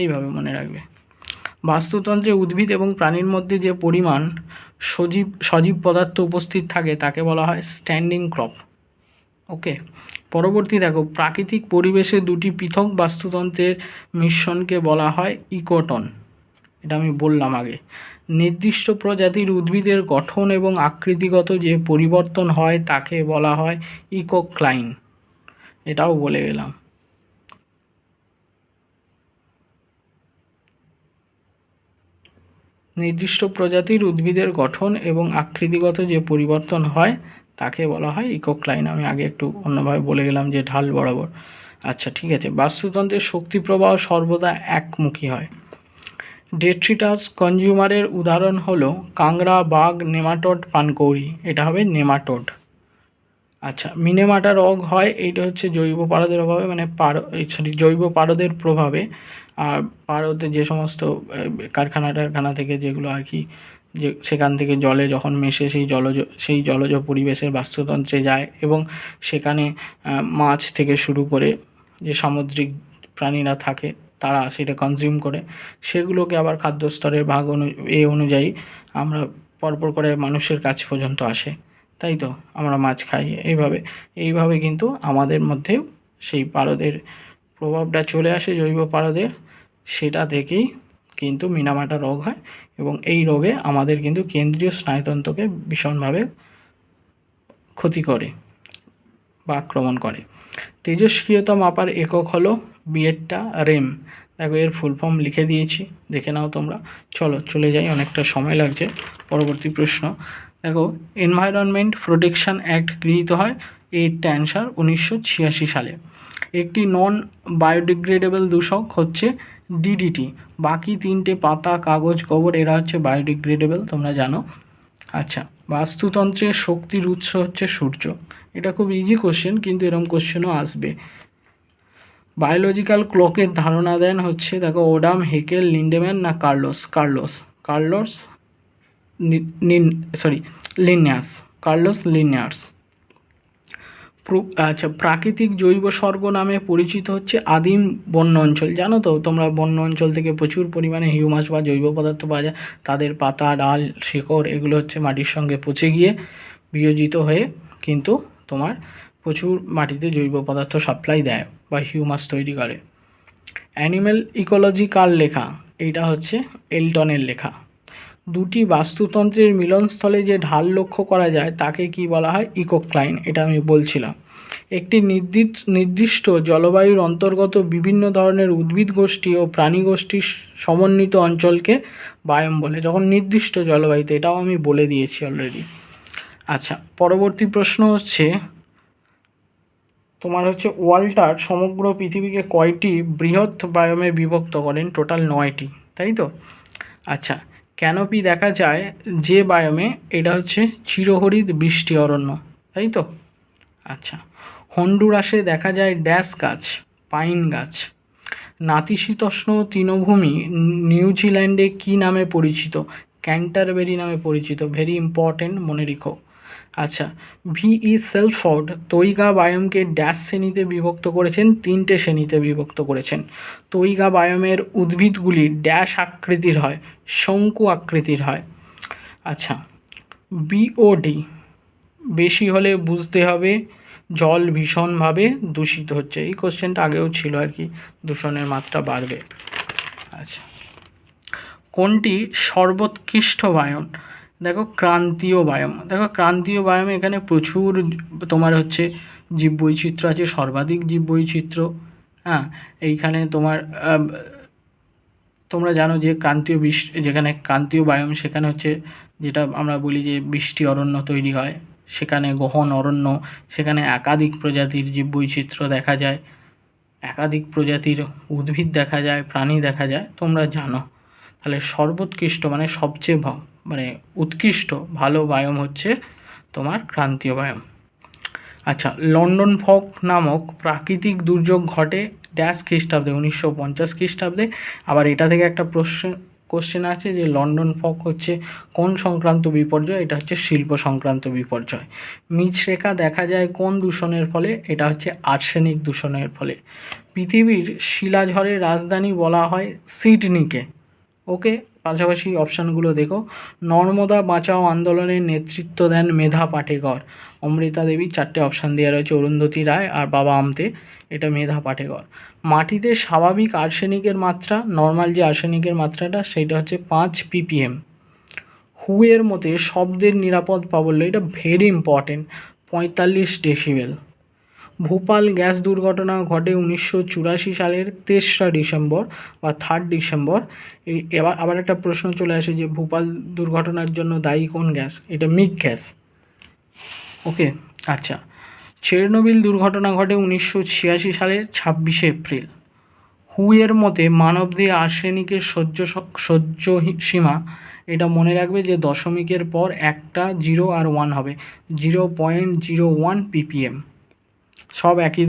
এইভাবে মনে রাখবে। বাস্তুতন্ত্রে উদ্ভিদ এবং প্রাণীর মধ্যে যে পরিমাণ সজীব সজীব পদার্থ উপস্থিত থাকে, তাকে বলা হয় স্ট্যান্ডিং ক্রপ। ওকে? পরবর্তী দেখো, প্রাকৃতিক পরিবেশে দুটি পৃথক বাস্তুতন্ত্রের মিশ্রণকে বলা হয় ইকোটন। এটা আমি বললাম আগে। নির্দিষ্ট প্রজাতির উদ্ভিদের গঠন এবং আকৃতিগত যে পরিবর্তন হয়, তাকে বলা হয় ইকোক্লাইন। এটাও বলে গেলাম। নির্দিষ্ট প্রজাতির উদ্ভিদের গঠন এবং আকৃতিগত যে পরিবর্তন হয়, তাকে বলা হয় ইকোক্লাইন। আমি আগে একটু অন্যভাবে বলে গেলাম যে ঢাল বরাবর। আচ্ছা ঠিক আছে। বাস্তুতন্ত্রের শক্তি প্রবাহ সর্বদা একমুখী হয়। ডেট্রিটাস কনজিউমারের উদাহরণ হলো কাংড়া বাঘ, নেমাটোড, পানকৌড়ি। এটা হবে নেমাটোড। আচ্ছা মিনেমাটা রোগ হয়, এইটা হচ্ছে জৈব পারদের অভাবে মানে পার সরি জৈব পারদের প্রভাবে। আর পারদে যে সমস্ত কারখানা টারখানা থেকে যেগুলো আর কি, যে সেখান থেকে জলে যখন মেশে সেই জলজ সেই জলজ পরিবেশের বাস্তুতন্ত্রে যায় এবং সেখানে মাছ থেকে শুরু করে যে সামুদ্রিক প্রাণীরা থাকে, তারা সেটা কনজিউম করে, সেগুলোকে আবার খাদ্য স্তরের ভাগ অনু, এ অনুযায়ী আমরা পরপর করে মানুষের কাছ পর্যন্ত আসে। তাই তো? আমরা মাছ খাই, এইভাবে এইভাবে কিন্তু আমাদের মধ্যেও সেই পারদের প্রভাবটা চলে আসে জৈব পারদের সেটা থেকেই কিন্তু মিনামাটা রোগ হয় এবং এই রোগে আমাদের কিন্তু কেন্দ্রীয় স্নায়ুতন্ত্রকে ভীষণভাবে ক্ষতি করে বা আক্রমণ করে। তেজস্ক্রিয়তা মাপার একক হলো বিয়েরটা রেম। দেখো এর ফুল ফর্ম লিখে দিয়েছি, দেখে নাও তোমরা। চলো, চলে যাই, অনেকটা সময় লাগছে, পরবর্তী প্রশ্ন। দেখো এনভায়রনমেন্ট প্রোটেকশন অ্যাক্ট গৃহীত হয় এইটটা অ্যান্সার উনিশশো ছিয়াশি সালে। একটি নন বায়োডিগ্রেডেবল দূষক হচ্ছে ডিডিটি বাকি তিনটে পাতা, কাগজ, কবর, এরা হচ্ছে বায়োডিগ্রেডেবল তোমরা জানো। আচ্ছা বাস্তুতন্ত্রের শক্তির উৎস হচ্ছে সূর্য। এটা খুব ইজি কোশ্চেন কিন্তু এরকম কোশ্চেনও আসবে। বায়োলজিক্যাল ক্লকের ধারণা দেন হচ্ছে, দেখো, ওডাম, হেকেল, লিন্ডেম্যান না Carlos? Carlos. Carlos sorry Linnaeus Carlos Linnaeus আচ্ছা প্রাকৃতিক জৈব স্বর্গ নামে পরিচিত হচ্ছে আদিম বন্য অঞ্চল। জানো তো, তোমরা বন্য অঞ্চল থেকে প্রচুর পরিমাণে হিউমাস বা জৈব পদার্থ পাওয়া যায়। তাদের পাতা, ডাল, শিকড়, এগুলো হচ্ছে মাটির সঙ্গে পচে গিয়ে বিয়োজিত হয়ে কিন্তু তোমার প্রচুর মাটিতে জৈব পদার্থ সাপ্লাই দেয় বা হিউমাস তৈরি করে। অ্যানিম্যাল ইকোলজি কার লেখা? এইটা হচ্ছে এলটনের লেখা। দুটি বাস্তুতন্ত্রের মিলনস্থলে যে ঢাল লক্ষ্য করা যায়, তাকে কি বলা হয় ইকোক্লাইন? এটা আমি বলছিলাম। একটি নির্দিষ্ট জলবায়ুর অন্তর্গত বিভিন্ন ধরনের উদ্ভিদ গোষ্ঠী ও প্রাণী গোষ্ঠীর সমন্বিত অঞ্চলকে বায়ম বলে, যখন নির্দিষ্ট জলবায়ুতে, এটাও আমি বলে দিয়েছি অলরেডি আচ্ছা পরবর্তী প্রশ্ন হচ্ছে, তোমার হচ্ছে ওয়াল্টার সমগ্র পৃথিবীকে কয়টি বৃহৎ বায়মে বিভক্ত করেন? টোটাল নয়টি, তাই তো? আচ্ছা ক্যানোপি দেখা যায় যে বায়োমে এটা হচ্ছে চিরহরিত বৃষ্টি অরণ্য, তাই তো? আচ্ছা হন্ডুরাসে দেখা যায় ড্যাশ গাছ, পাইন গাছ। নাতিশীতোষ্ণ তৃণভূমি, নিউজিল্যান্ডে কী নামে পরিচিত? ক্যান্টারবেরি নামে পরিচিত ভেরি ইম্পর্টেন্ট মনে রেখো। আচ্ছা ভিই সেলফোর্ড তৈগা বায়োমকে ড্যাশ শ্রেণীতে বিভক্ত করেছেন, তিনটে শ্রেণীতে বিভক্ত করেছেন। তৈগা বায়োমের উদ্ভিদগুলি ড্যাশ আকৃতির হয়, শঙ্কু আকৃতির হয়। আচ্ছা বিওডি বেশি হলে বুঝতে হবে, জল ভীষণভাবে দূষিত হচ্ছে। এই কোশ্চেনটা আগেও ছিল আর কি, দূষণের মাত্রা বাড়বে। আচ্ছা কোনটি সর্বোৎকৃষ্ট বায়ন? দেখো ক্রান্তীয় বায়ম। দেখো ক্রান্তীয় বায়মে এখানে প্রচুর তোমার হচ্ছে জীববৈচিত্র্য আছে, সর্বাধিক জীব জীববৈচিত্র্য। হ্যাঁ এইখানে তোমার তোমরা জানো যে ক্রান্তীয় বৃষ্টি যেখানে ক্রান্তীয় বায়ম, সেখানে হচ্ছে যেটা আমরা বলি যে বৃষ্টি অরণ্য তৈরি হয়। সেখানে গহন অরণ্য, সেখানে একাধিক প্রজাতির জীববৈচিত্র্য দেখা যায়। একাধিক প্রজাতির উদ্ভিদ দেখা যায়, প্রাণী দেখা যায়, তোমরা জানো। তাহলে সর্বোৎকৃষ্ট মানে সবচেয়ে মানে উৎকৃষ্ট, ভালো বায়ম হচ্ছে তোমার ক্রান্তীয় বায়ম। আচ্ছা লন্ডন ফক নামক প্রাকৃতিক দুর্যোগ ঘটে ড্যাশ খ্রিস্টাব্দে, উনিশশো পঞ্চাশ খ্রিস্টাব্দে। আবার এটা থেকে একটা প্রশ্ন কোশ্চেন আছে যে লন্ডন ফক হচ্ছে কোন সংক্রান্ত বিপর্যয়? এটা হচ্ছে শিল্প সংক্রান্ত বিপর্যয়। মিছরেখা দেখা যায় কোন দূষণের ফলে? এটা হচ্ছে আর্সেনিক দূষণের ফলে। পৃথিবীর শিলাঝড়ের রাজধানী বলা হয় সিডনিকে। ওকে পাশাপাশি অপশানগুলো দেখো। নর্মদা বাঁচাও আন্দোলনের নেতৃত্ব দেন মেধা পাটেকর। অমৃতা দেবী চারটে অপশান দেওয়া রয়েছে, অরুন্ধতী রায় আর বাবা আমতে। এটা মেধা পাটেকর। মাটিতে স্বাভাবিক আর্সেনিকের মাত্রা, নর্মাল যে আর্সেনিকের মাত্রাটা, সেটা হচ্ছে পাঁচ পিপিএম। হুয়ের মতে শব্দের নিরাপদ প্রাবল্য, এটা ভেরি ইম্পর্টেন্ট পঁয়তাল্লিশ ডেসিবেল ভোপাল গ্যাস দুর্ঘটনা ঘটে উনিশশো চুরাশি সালের তেসরা ডিসেম্বর বা থার্ড ডিসেম্বর। এই এবার আবার একটা প্রশ্ন চলে আসে যে ভোপাল দুর্ঘটনার জন্য দায়ী কোন গ্যাস? এটা মিক গ্যাস। ওকে আচ্ছা। চেরনোবিল দুর্ঘটনা ঘটে উনিশশো ছিয়াশি সালের ছাব্বিশে এপ্রিল। হুয়ের মতে মানবদেহে আর্সেনিকের সহ্য সহ্য সীমা, এটা মনে রাখবে যে দশমিকের পর একটা জিরো আর ওয়ান হবে, zero point zero one PPM. সব একই